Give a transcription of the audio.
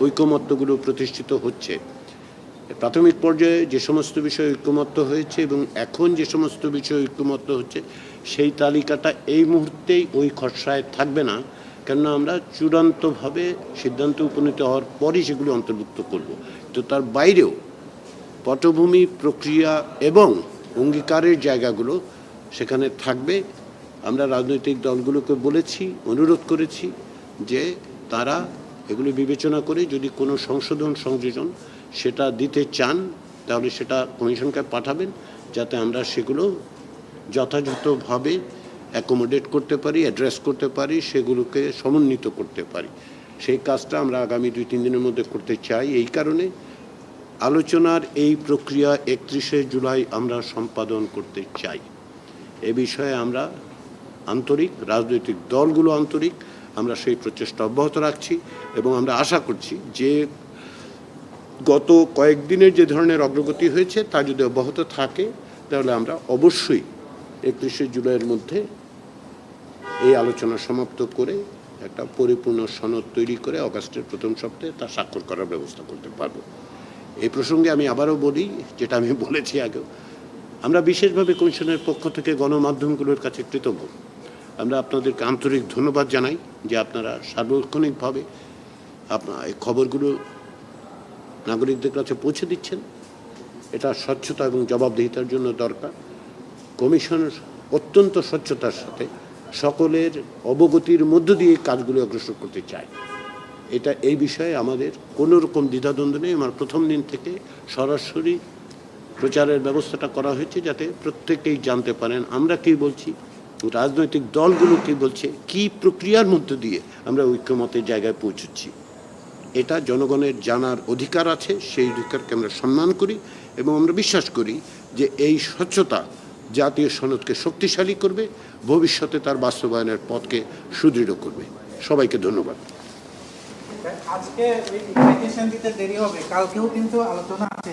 ঐকমত্যগুলো প্রতিষ্ঠিত হচ্ছে। প্রাথমিক পর্যায়ে যে সমস্ত বিষয় ঐক্যমত্য হয়েছে এবং এখন যে সমস্ত বিষয় ঐক্যমত্য হচ্ছে, সেই তালিকাটা এই মুহূর্তেই ওই খসড়ায় থাকবে না। কেননা আমরা চূড়ান্তভাবে সিদ্ধান্তে উপনীত হওয়ার পরই সেগুলো অন্তর্ভুক্ত করব। তো তার বাইরেও পটভূমি প্রক্রিয়া এবং অঙ্গীকারের জায়গাগুলো সেখানে থাকবে। আমরা রাজনৈতিক দলগুলোকে বলেছি, অনুরোধ করেছি যে তারা এগুলো বিবেচনা করে যদি কোনো সংশোধন, সংযোজন সেটা দিতে চান, তাহলে সেটা কমিশনকে পাঠাবেন, যাতে আমরা সেগুলো যথাযথভাবে অ্যাকোমোডেট করতে পারি অ্যাড্রেস করতে পারি, সেগুলোকে সমন্বিত করতে পারি। সেই কাজটা আমরা আগামী দুই, তিন দিনের মধ্যে করতে চাই। এই কারণে আলোচনার এই প্রক্রিয়া একত্রিশে জুলাই আমরা সম্পাদন করতে চাই। এ বিষয়ে আমরা আন্তরিক, রাজনৈতিক দলগুলো আন্তরিক আমরা সেই প্রচেষ্টা অব্যাহত রাখছি এবং আমরা আশা করছি যে গত কয়েকদিনের যে ধরনের অগ্রগতি হয়েছে, তা যদি অব্যাহত থাকে, তাহলে আমরা অবশ্যই একত্রিশে জুলাইয়ের মধ্যে এই আলোচনা সমাপ্ত করে একটা পরিপূর্ণ সনদ তৈরি করে অগাস্টের প্রথম সপ্তাহে তা স্বাক্ষর করার ব্যবস্থা করতে পারব। এই প্রসঙ্গে আমি আবারও বলি, যেটা আমি বলেছি আগেও, আমরা বিশেষভাবে কমিশনের পক্ষ থেকে গণমাধ্যমগুলোর কাছে কৃতজ্ঞ। আমরা আপনাদেরকে আন্তরিক ধন্যবাদ জানাই যে আপনারা সার্বক্ষণিকভাবে আপনার এই খবরগুলো নাগরিকদের কাছে পৌঁছে দিচ্ছেন। এটা স্বচ্ছতা এবং জবাবদিহিতার জন্য দরকার। কমিশন অত্যন্ত স্বচ্ছতার সাথে সকলের অবগতির মধ্য দিয়ে কাজগুলো অগ্রসর করতে চায়। এটা এই বিষয়ে আমাদের কোনো রকম দ্বিধাদ্বন্দ্ব নেই। আমার প্রথম দিন থেকে সরাসরি প্রচারের ব্যবস্থাটা করা হয়েছে যাতে প্রত্যেকেই জানতে পারেন আমরা কি বলছি। রাজনৈতিক দলগুলো কি বলছে, কি প্রক্রিয়ার মধ্য দিয়ে আমরা ঐক্যমতের জায়গায় পৌঁছচ্ছি? এটা জনগণের জানার অধিকার আছে, সেই অধিকারকে আমরা সম্মান করি এবং আমরা বিশ্বাস করি যে এই স্বচ্ছতা জাতীয় সনদকে শক্তিশালী করবে, ভবিষ্যতে তার বাস্তবায়নের পথকে সুদৃঢ় করবে। সবাইকে ধন্যবাদ। আজকে দিতে দেরি হবে, কালকেও কিন্তু আলোচনা আছে